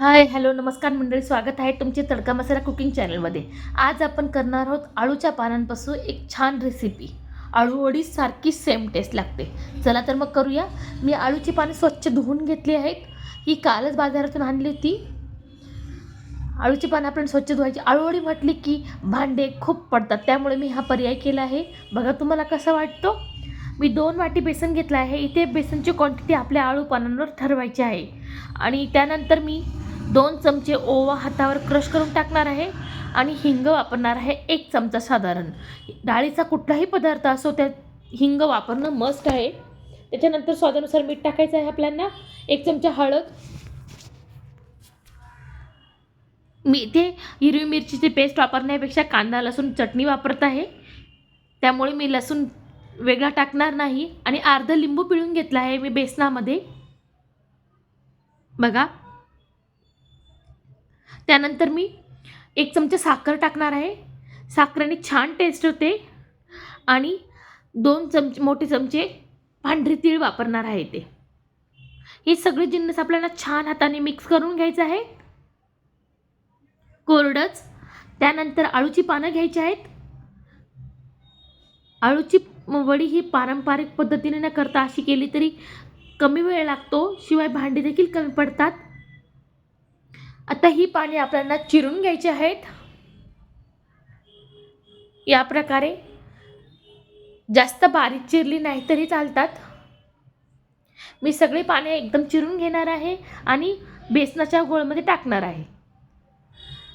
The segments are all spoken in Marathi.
हाय हॅलो नमस्कार मंडळी स्वागत आहे तुमचे तडका मसाला कुकिंग चॅनलमध्ये. आज आपण करणार आहोत आळूच्या पानांपासून एक छान रेसिपी आळूवडी सारखी सेम टेस्ट लागते. चला तर मग करूया. मी आळूची पाने स्वच्छ धुवून घेतली आहेत. ही कालच बाजारातून आणली होती. आळूची पानं आपण स्वच्छ धुवायची. आळूवडी म्हटली की भांडे खूप पडतात त्यामुळे मी हा पर्याय केला आहे. बघा तुम्हाला कसं वाटतो? मी दोन वाटी बेसन घेतलं आहे. इथे बेसनची क्वांटिटी आपल्या आळू पानांवर ठरवायची आहे. आणि त्यानंतर मी दोन चमचे ओवा हातावर क्रश करून टाकणार आहे आणि हिंग वापरणार आहे एक चमचा साधारण. डाळीचा कुठलाही पदार्थ असो त्यात हिंग वापरणं मस्ट आहे. त्याच्यानंतर स्वादानुसार मीठ टाकायचं आहे आपल्याला एक चमचा हळद. मी इथे हिरवी मिरचीची पेस्ट वापरण्यापेक्षा कांदा लसूण चटणी वापरत आहे. त्यामुळे मी लसूण वेगळा टाकणार नाही आणि अर्धं लिंबू पिळून घेतला आहे मी बेसनामध्ये. बघा. त्यानंतर मी एक चमचा साखर टाकणार आहे. साखरेने छान टेस्ट होते. आणि दोन चमचे मोठे चमचे पांढरी तीळ वापरणार आहे ते. हे सगळे जिन्नस आपल्याला छान हाताने मिक्स करून घ्यायचं आहे कोरडंच. त्यानंतर आळूची पानं घ्यायची आहेत. आळूची वडी ही पारंपरिक पद्धतीने न करता अशी केली तरी कमी वेळ लागतो. शिवाय भांडी देखील कमी पडतात. आता ही पाने आपल्याला चिरून घ्यायची आहेत. या प्रकारे जास्त बारीक चिरली नाही तरी चालतात. मी सगळी पाने एकदम चिरून घेणार आहे आणि बेसनाच्या गोळमध्ये टाकणार आहे.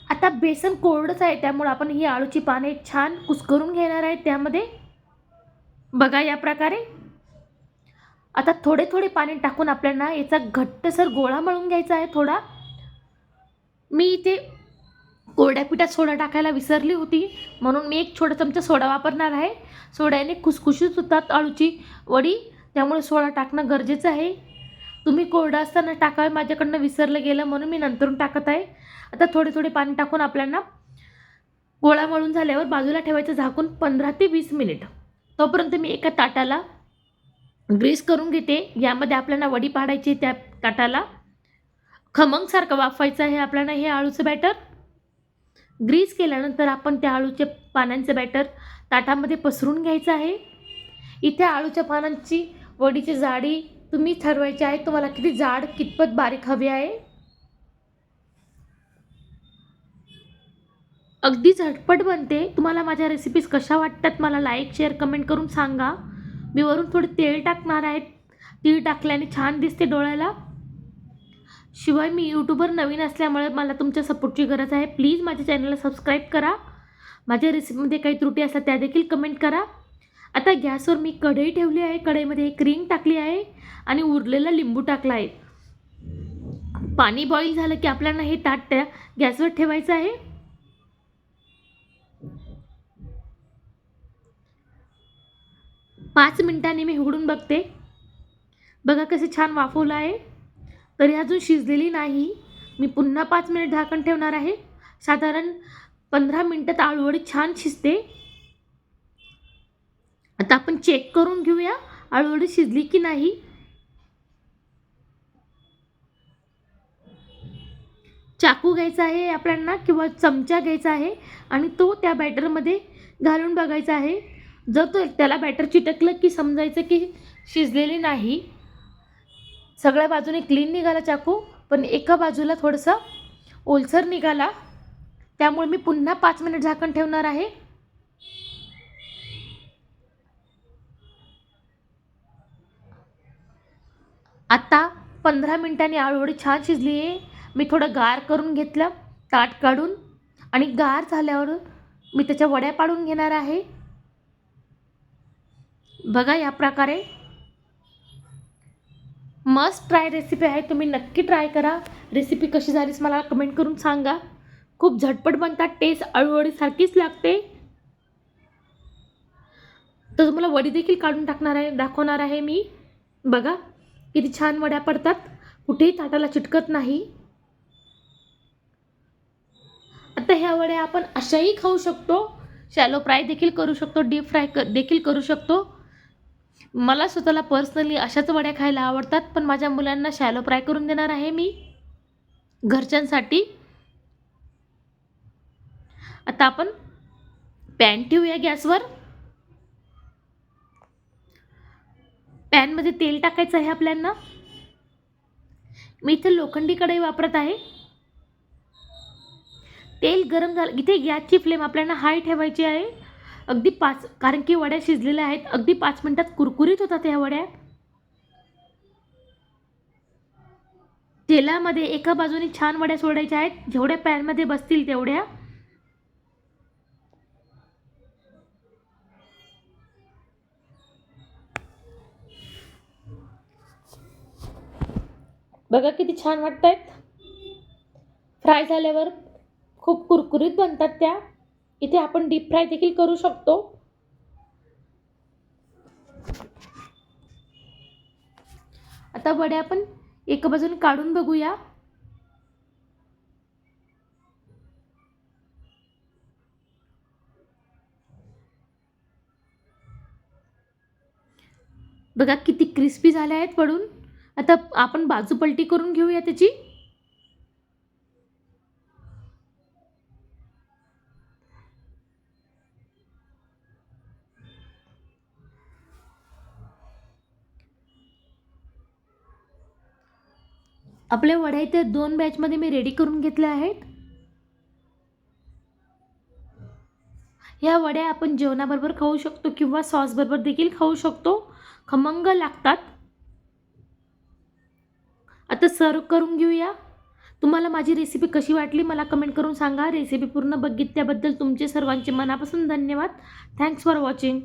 आता बेसन कोरडंच आहे त्यामुळे आपण ही आळूची पाने छान कुस्करून घेणार आहे त्यामध्ये. बघा या प्रकारे. आता थोडे थोडे पाणी टाकून आपल्याला याचा घट्टसर गोळा मळून घ्यायचा आहे थोडा. मी इथे कोरड्या पिठात सोडा टाकायला विसरली होती. म्हणून मी एक छोटा चमचा सोडा वापरणार आहे. सोड्याने खुसखुशीत होतात आळूची वडी. त्यामुळे सोडा टाकणं गरजेचं आहे. तुम्ही कोरडा असताना टाकावे माझ्याकडनं विसरलं गेलं म्हणून मी नंतरून टाकत आहे. आता थोडे थोडे पाणी टाकून आपल्याला गोळा मळून झाल्यावर बाजूला ठेवायचं झाकून पंधरा ते वीस मिनिट. तोपर्यंत मी एका ताटाला ग्रीस करून घेते. यामध्ये आपल्याला वडी पाडायची त्या ताटाला. खमंगसारखं वाफवायचं आहे आपल्याला हे आळूचं बॅटर ग्रीस केल्यानंतर आपण त्या आळूच्या पानांचं बॅटर ताटामध्ये पसरून घ्यायचं आहे. इथे आळूच्या पानांची वडीची जाडी तुम्ही ठरवायची आहे. तुम्हाला किती जाड कितपत बारीक हवी आहे? अगदी झटपट बनते. तुम्हाला माझ्या रेसिपीज कशा वाटतात मला लाईक शेअर कमेंट करून सांगा. मी वरून थोडे तेल टाकणार आहे. तीळ टाकल्याने छान दिसते डोळ्याला. शिवाय मी यूट्यूबर नवीन असल्यामुळे मला तुमच्या सपोर्टची गरज आहे. प्लीज माझ्या चॅनलला सबस्क्राईब करा. माझ्या रेसिपीमध्ये काही त्रुटी असतात त्या देखील कमेंट करा. आता गॅसवर मी कढई ठेवली आहे. कढईमध्ये एक रिंग टाकली आहे आणि उरलेला लिंबू टाकला आहे. पाणी बॉईल झालं की आपल्याला हे ताट त्या गॅसवर ठेवायचं आहे. पाच मिनिटांनी मी उघडून बघते. बघा कसे छान वाफवलं आहे. तरी अजून शिजलेली नाही. मी पुन्हा पाच मिनिट झाकण ठेवणार आहे. साधारण पंधरा मिनटात आळूवडी छान शिजते. आता आपण चेक करून घेऊया आळूवडी शिजली की नाही. चाकू घ्यायचा आहे आपल्याला किंवा चमचा घ्यायचा आहे आणि तो त्या बॅटरमध्ये घालून बघायचा आहे. जर तो त्याला बॅटर चिटकलं की समजायचं की शिजलेली नाही सगळ्या बाजूने क्लीन निघाला चाकू पण एका बाजूला थोडंसं ओलसर निघाला. त्यामुळे मी पुन्हा पाच मिनिट झाकण ठेवणार आहे. आता पंधरा मिनिटांनी एवढी छान शिजली आहे मी थोडं गार करून घेतलं ताट काढून. आणि गार झाल्यावर मी त्याच्या वड्या पाडून घेणार आहे. बघा या प्रकारे. मस्त ट्राय रेसिपी आहे. तुम्ही नक्की ट्राय करा. रेसिपी कशी झालीस मला कमेंट करून सांगा. खूप झटपट बनतात. टेस्ट अळूवडीसारखीच लागते. तर तुम्हाला वडी देखील काढून टाकणार आहे दाखवणार आहे मी. बघा किती छान वड्या पडतात. कुठेही ताटाला चिटकत नाही. आता ह्या वड्या आपण अशाही खाऊ शकतो. शॅलो फ्राय देखील करू शकतो. डीप फ्राय क देखील करू शकतो. मला स्वतःला पर्सनली अशाच वड्या खायला आवडतात पण माझ्या मुलांना शॅलो फ्राय करून देणार आहे मी. घरच्यांसाठी. आता आपण पॅन ठेवूया गॅसवर. पॅनमध्ये तेल टाकायचं आहे आपल्यांना. मी इथे लोखंडी कढई वापरत आहे. तेल गरम झालं इथे गॅसची फ्लेम आपल्याला हाय ठेवायची आहे. अगदी पाच कारण की वड्या शिजलेल्या आहेत. अगदी पाच मिनटात कुरकुरीत होतात ह्या वड्या. तेलामध्ये एका बाजूने छान वड्या सोडायच्या आहेत. जेवढ्या पॅनमध्ये बसतील तेवढ्या. बघा किती छान वाटत आहेत फ्राय झाल्यावर खूप कुरकुरीत बनतात त्या. इथे आपण डीप फ्राय देखील करू शकतो. आता वड्या आपण एका बाजूने काढून बघूया. बघा किती क्रिस्पी झाल्या आहेत पडून आता आपण बाजू पलटी करून घेऊया त्याची. आपल्या वड्या इथे दोन बॅचमध्ये मी रेडी करून घेतल्या आहेत. ह्या वड्या आपण जेवणाबरोबर खाऊ शकतो किंवा सॉसबरोबर देखील खाऊ शकतो. खमंग लागतात. आता सर्व करून घेऊया. तुम्हाला माझी रेसिपी कशी वाटली मला कमेंट करून सांगा. रेसिपी पूर्ण बघितल्याबद्दल तुमचे सर्वांचे मनापासून धन्यवाद. Thanks for watching